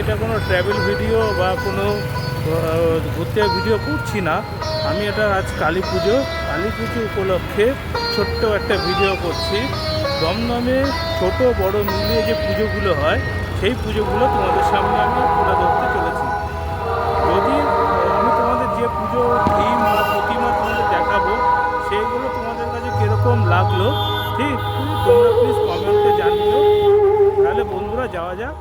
এটা কোনো travel video বা কোনো ঘুরতে ভিডিও করছি না। আমি এটা আজ কালী পুজো কালী পুজো উপলক্ষে ছোট্ট একটা ভিডিও করছি। দমদমে ছোট বড় মিলিয়ে যে পুজোগুলো হয়, সেই পুজোগুলো তোমাদের সামনে আমি তুলে ধরতে চলেছি। যদি আমি তোমাদের যে পুজো থিম বা প্রতিমা তোমাদের দেখাবো, সেইগুলো তোমাদের কাছে কীরকম লাগল, ঠিক, তোমরা প্লিজ কমেন্টে জানিও। তাহলে বন্ধুরা যাওয়া যাক।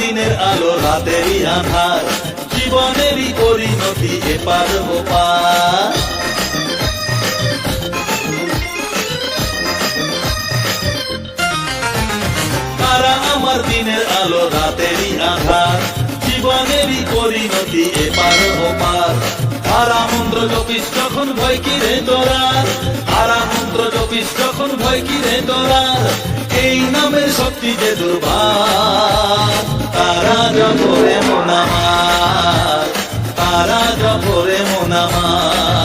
দিনের আলো রাতেরই আধার, জীবনেরই পরিণতি এপার ওপার আমার দিনের আলো রাতেরই আধার, জীবনেরই পরিণতি এপার ওপার তারা যখন ভয় কিরে তারা মন্ত্র জপিস যখন ভয় কিনে তোরা এই নামের শক্তি যে দুর্বার। তারা জপরে মনামার তারা জপরে মনামার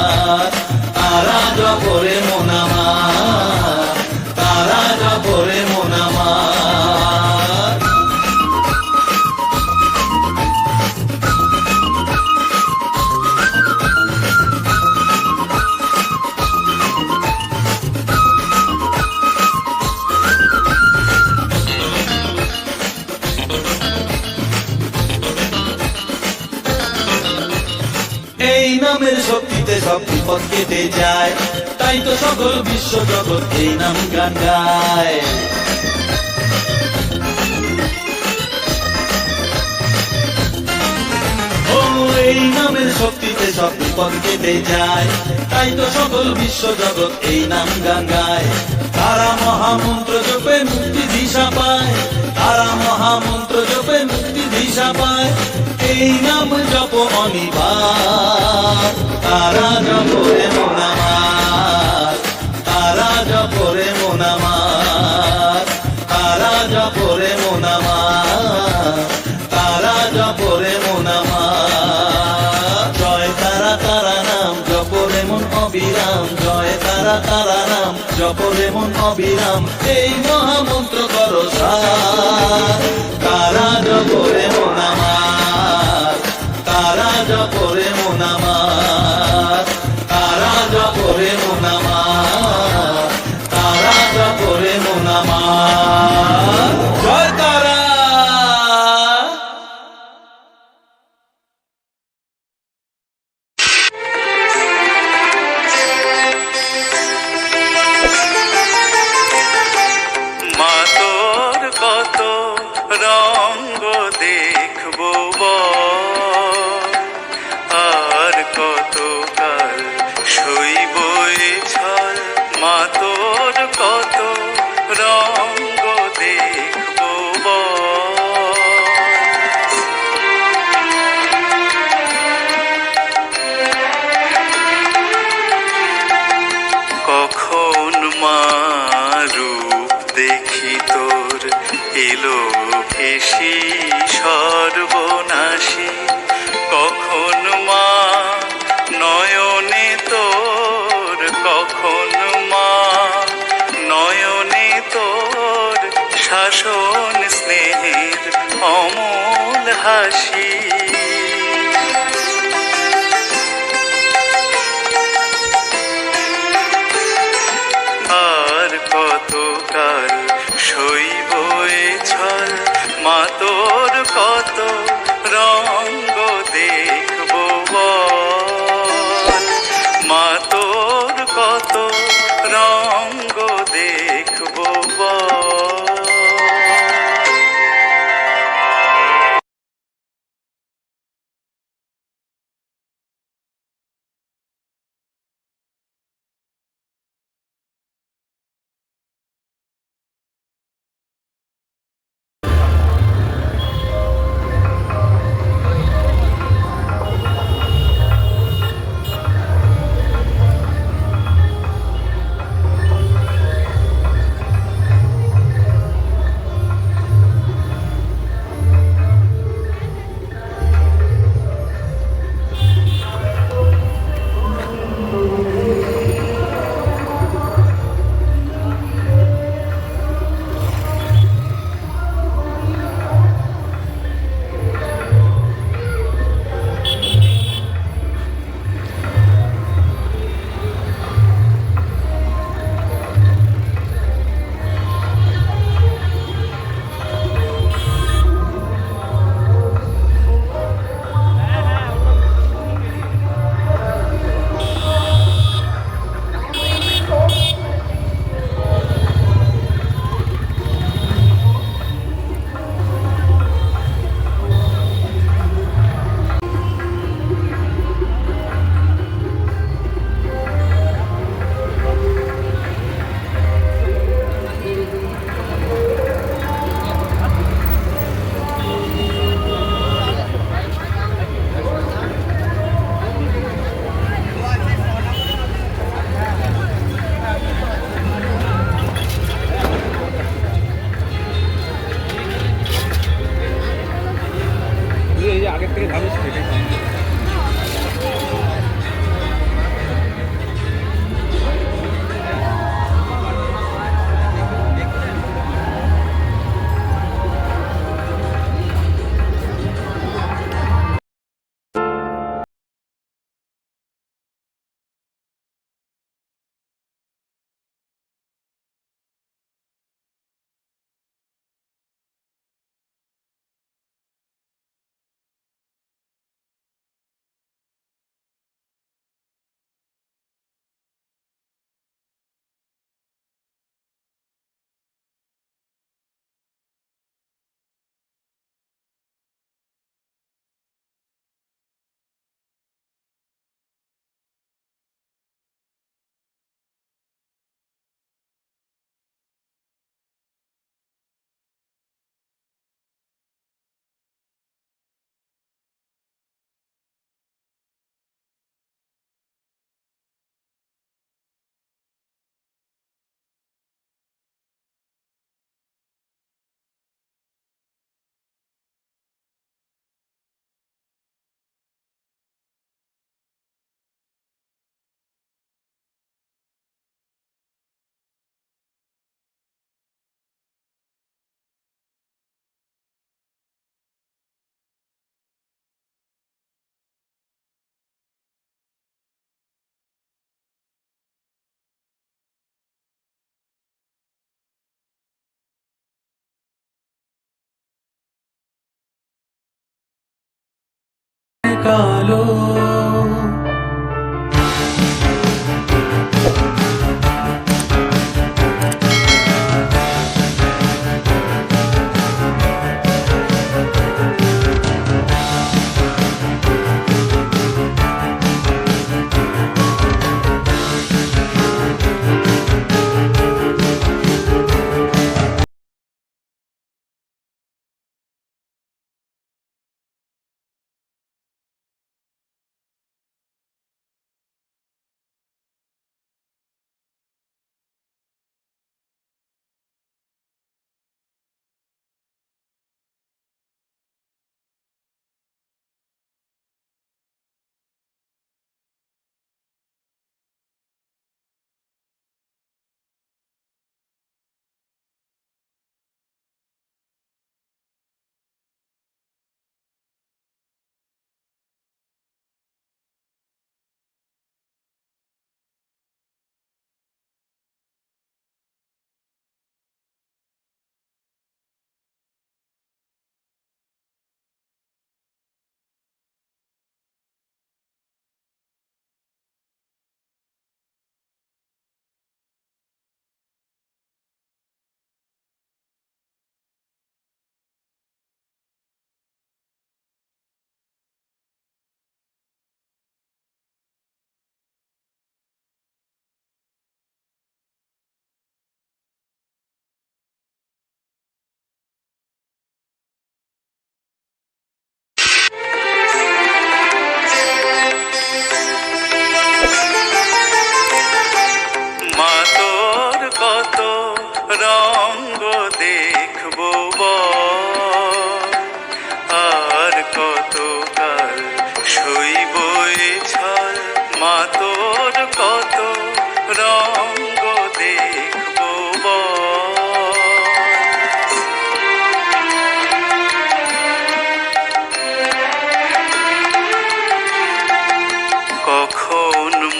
তাই তো সকল বিশ্ব জগৎ এই নাম গান গায়। এই নামের শক্তিতে সব বিপদ কেটে যায়। তাই তো সকল বিশ্ব জগৎ এই নাম তারা মহামন্ত্র জপে মুক্তি দিশা পায়। তারা মহামন্ত্র জপে মুক্তি দিশা পায়। এই নাম জপ অনিবার। তারা জপরে মনামার তারা তারা নাম জপরে মন অবিরাম, এই মহামন্ত্র কর তারা জপরে মনামার তারা জপরে মনামার শাসন স্নেহের অমল হাসি। আর কতকাল সইব এ ছল, মা তোর কত রঙ্গ দেখব বল। মা তোর কত রঙ্গ দেখব কালো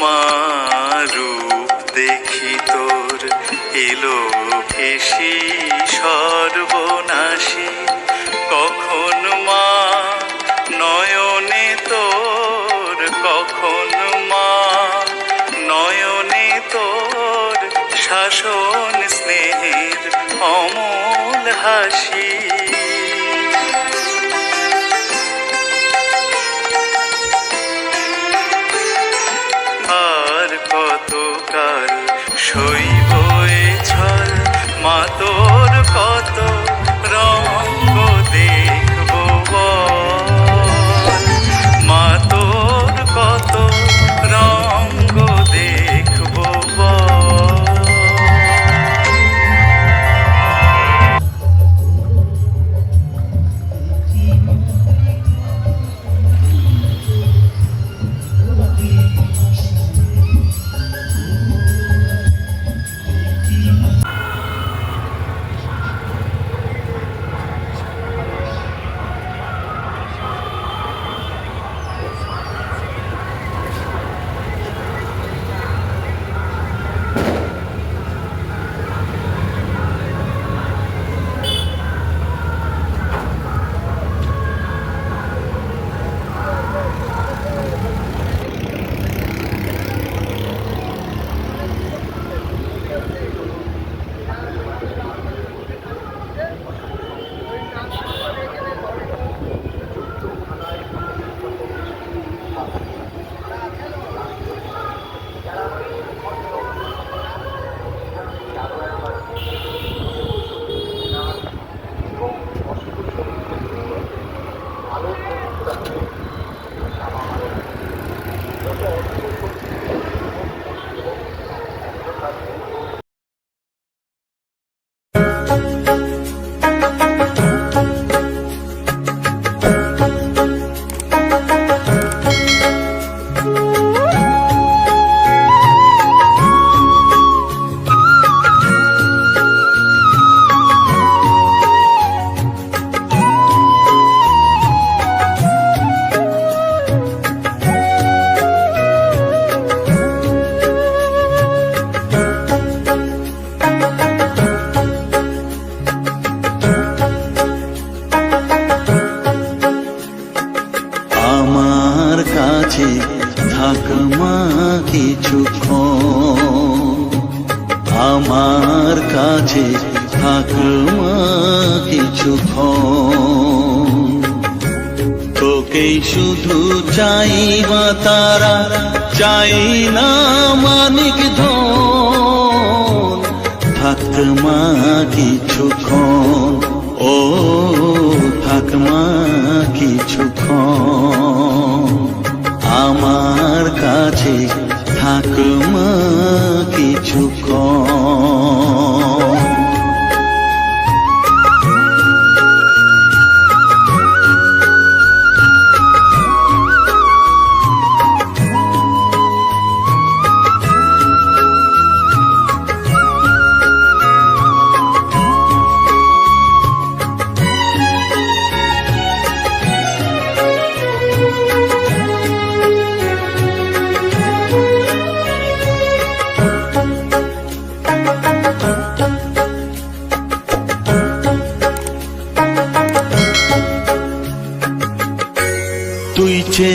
তোমার রূপ দেখি তোর। এলো ভেসি সর্বনাশী। কখন মা নয়নে তোর? কখন মা নয়নে তোর? শাসন স্নেহের অমল হাসি। শুধু চাইবা তারা চাই না মানিক ধন। থাক মা কিছুক্ষণ ও থাক মা কিছুক্ষণ আমার কাছে থাক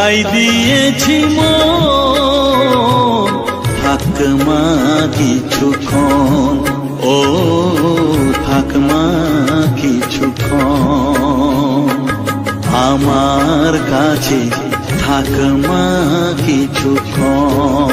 তাই দিয়েছি মন। থাক মা কিছুক্ষণ ও, থাক মা কিছুক্ষণ আমার কাছে থাক মা কিছুক্ষণ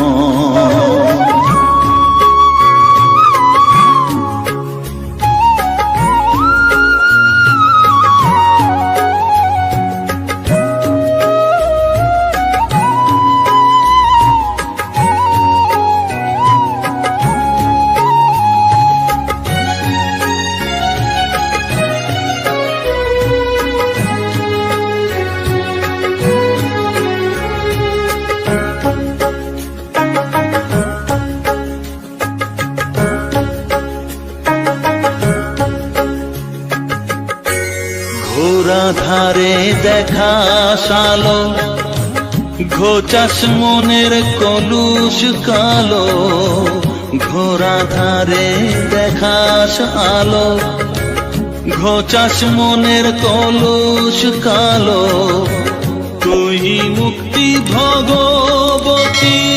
দেখা সালো ঘোচাস মনের কলুষ কালো ঘোরা ধারে দেখাস আলো ঘোচাস মনের কলুষ কালো, তুই মুক্তি ভগবতী।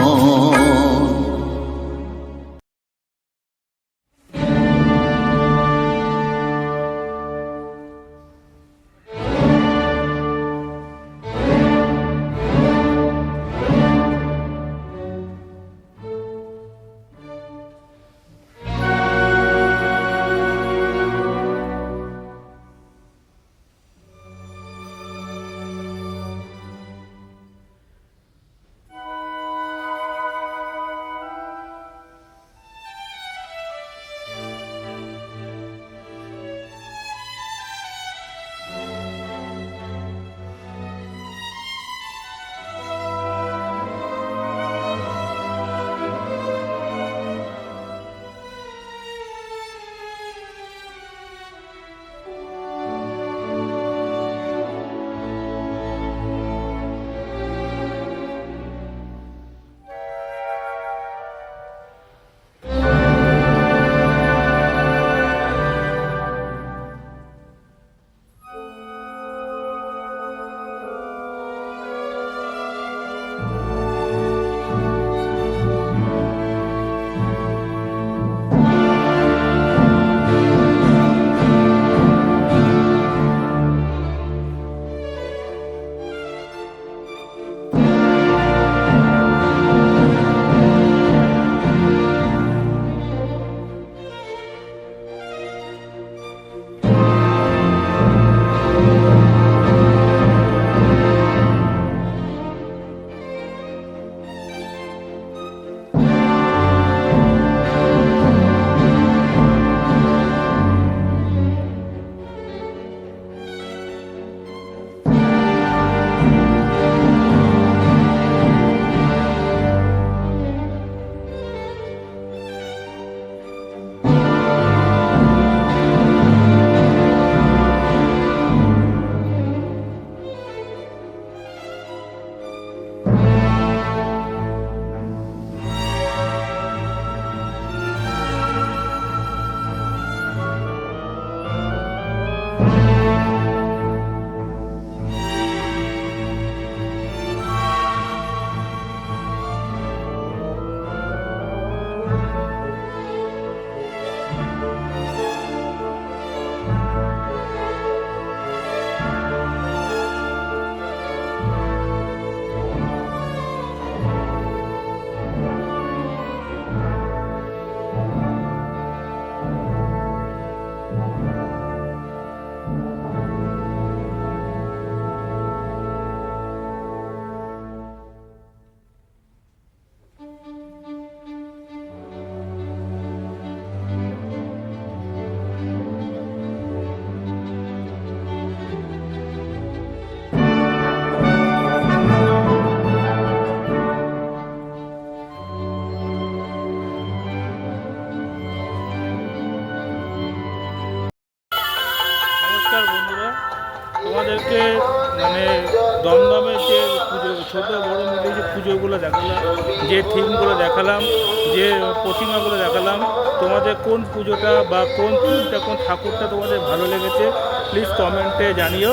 কোন ঠাকুরটা তোমাদের ভালো লেগেছে প্লিজ কমেন্টে জানিও।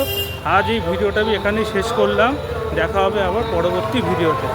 আজ এই ভিডিওটা আমি এখানেই শেষ করলাম। দেখা হবে আবার পরবর্তী ভিডিওতে।